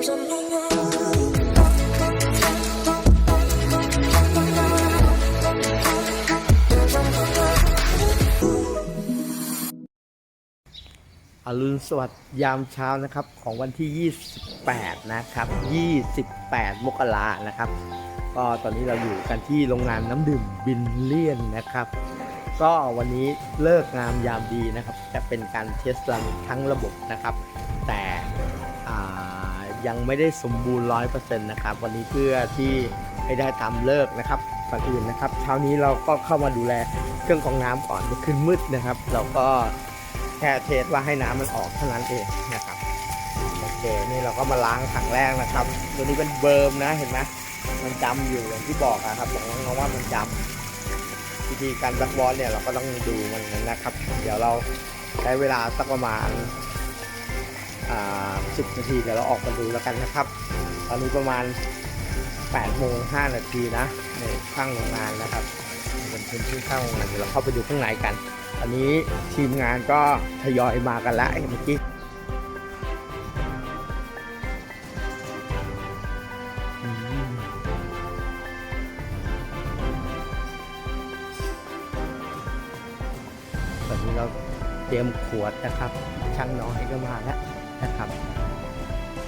อรุณสวัสดิ์ยามเช้านะครับของวันที่ 28 นะครับ 28 มกรานะครับ ก็ตอนนี้เราอยู่กันที่โรงงานน้ำดื่มบินเลียนนะครับ ก็วันนี้เลิกงามยามดีนะครับ จะเป็นการเทสรันทั้งระบบนะครับ แต่ ยังไม่ได้สมบูรณ์100%นะครับ วันนี้เพื่อที่ให้ได้ตามเลิกนะครับก่อนอื่นนะครับ เช้านี้เราก็เข้ามาดูแลเครื่องกรองน้ำก่อนคืนมืดนะครับ เราก็แค่เทสว่าให้น้ำมันออกเท่านั้นเองนะครับโอเคนี่เราก็มาล้างถังแรกนะครับ ตัวนี้เป็นเบิร์มนะเห็นไหมมันจำอยู่อย่างที่บอกอะครับบอกน้องว่ามันจำวิธีการแบล็กบอลเนี่ยเราก็ต้องดูมันนะครับ เดี๋ยวเราใช้เวลาสักประมาณ 10นาทีเดี๋ยวเราออกมาดูแล้วกันนะครับ ตอนนี้ประมาณ8โมง5นาทีนะในข้างโรงงานนะครับเป็นพื้นที่ข้างโรงงานเดี๋ยวเราเข้าไปดูข้างในกัน อันนี้ทีมงานก็ทยอยมากันล้วเมื่อกี้ตอนนี้เราเตรียมขวดนะครับ ช่างน้อยก็มาแล้ว นะครับ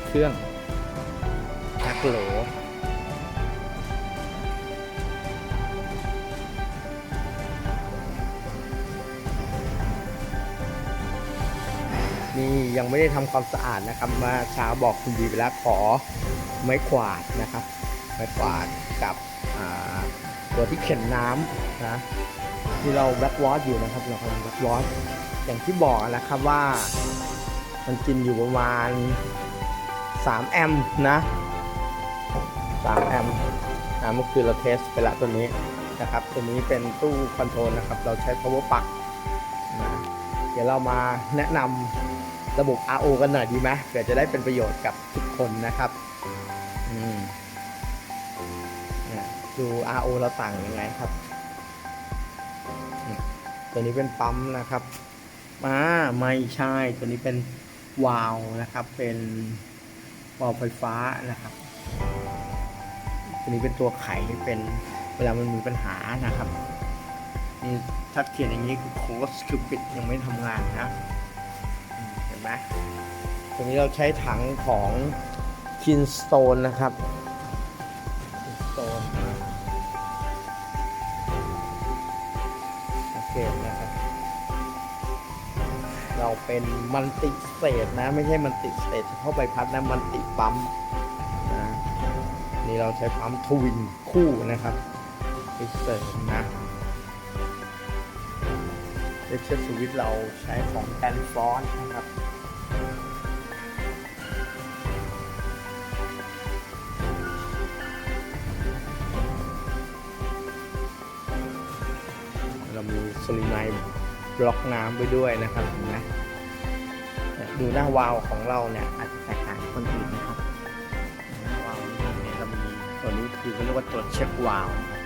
เครื่องนักโหลนี่ยังไม่ได้ทำความสะอาดนะครับ มาเช้าบอกคุณบีไปแล้วขอไม้ขวาดนะครับ ไม้ขวาดกับตัวที่เข็นน้ำนะที่เราแบ็กวอชอยู่นะครับ เรากำลังแบ็กวอชอย่างที่บอกนะครับว่า มันกินอยู่ประมาณ 3 แอมป์นะ 3 แอมป์นะเมื่อคืนเราเทสไปล้วตัวนี้นะครับ ตัวนี้เป็นตู้คอนโทรลนะครับ เราใช้ power plug นะเดี๋ยวเรามาแนะนำระบบ RO กันหน่อยดีไหมเผื่อจะได้เป็นประโยชน์กับทุกคนนะครับนี่ดู RO เราต่างยังไงครับ ตัวนี้เป็นปั๊มนะครับมาไม่ใช่ ตัวนี้เป็น วาล์วนะครับ เป็นวาล์วไฟฟ้านะครับตัวนี้เป็นตัวไขเป็นเวลามันมีปัญหานะครับนี่ถ้าเขียนอย่างนี้คือโค้ดคือปิดยังไม่ทำงานนะเห็นไหมตรงนี้เราใช้ถังของคินสโตนนะครับ เป็นมันติเตทนะ ไม่ใช่มันติเตทเฉพาะใบพัดนะมันติปั๊มนะนี่เราใช้ปั๊มทวินคู่นะครับติสเตทนะเลเชอร์สวิตเราใช้ของแอนฟอนนะครับเรามีโซลินบล็อกน้ำไปด้วยนะครับนไหม ดูหน้าวาล์วของเราเนี่ยอาจจะแตกต่างจากคนอื่นนะครับหน้าวาล์วเนี่ยเรามีตัวนี้คือเขาเรียกว่าตัวเช็ควาล์วนะครับ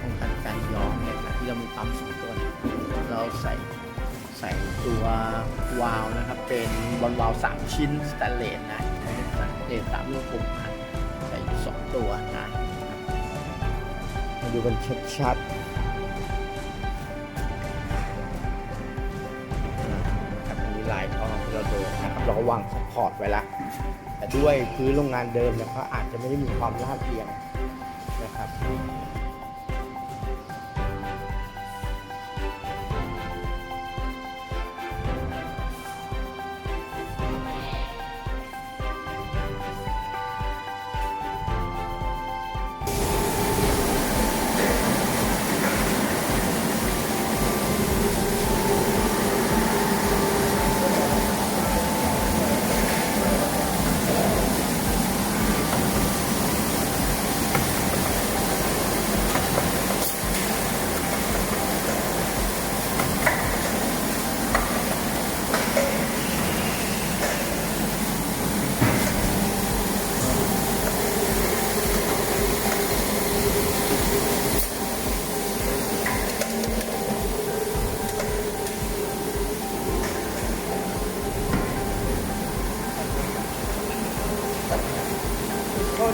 ป้องกันการย้อนเนี่ยนะที่เรามีปั๊มสองตัวเนี่ยเราใส่ใส่ตัววาล์วนะครับ เป็นบอลวาล์วสามชิ้นสแตนเลสนะใช้สแตนเลสสามลูกผมอันใส่สองตัวนะมาดูกันชัดๆนะครับอันนี้ลายท่อ ที่เราเดินนะครับเราก็วางสปอร์ตไว้แล้วแต่ด้วยพื้นโรงงานเดิมเนี่ยก็อาจจะไม่ได้มีความลาดเอียงนะครับ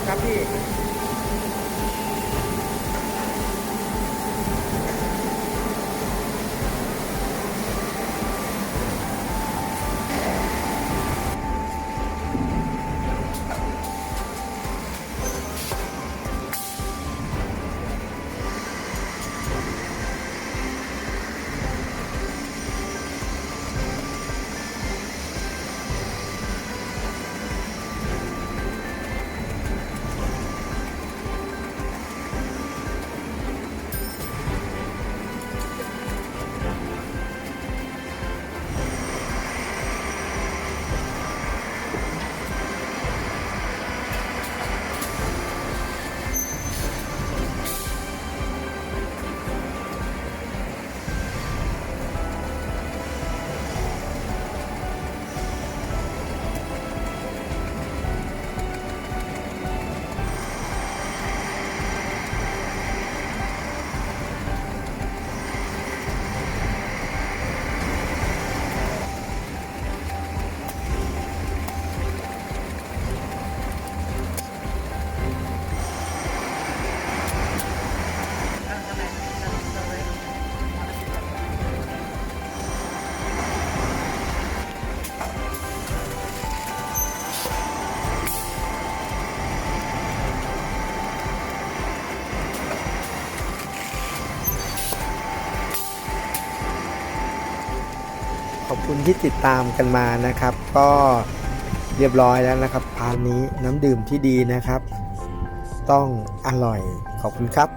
ครับพี่ ขอบคุณที่ติดตามกันมานะครับ ก็เรียบร้อยแล้วนะครับพานนี้น้ำดื่มที่ดีนะครับ ต้องอร่อยขอบคุณครับ